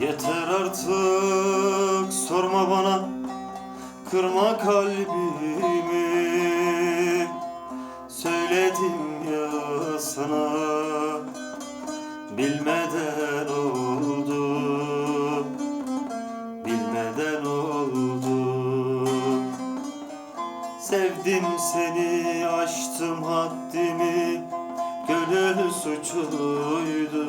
Yeter artık sorma bana. Kırma kalbimi. Söyledim ya sana. Bilmeden oldu. Bilmeden oldu. Sevdim seni aştım haddimi. Gönül suçuydu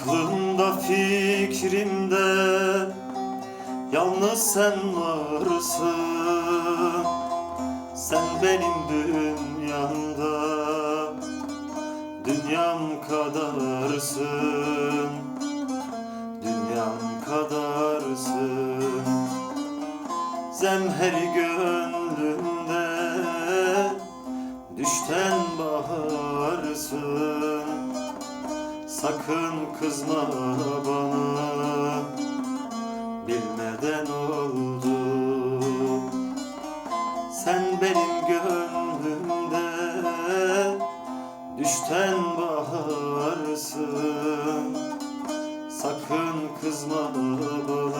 Aklımda fikrimde Yalnız sen varsın. Sen benim dünyamda Dünyam kadarsın. Dünyam kadarsın. Zemheri gönlümde Sakın kızma bana. Bilmeden oldu. Sen benim gönlümde Düşten baharsın. Sakın kızma bana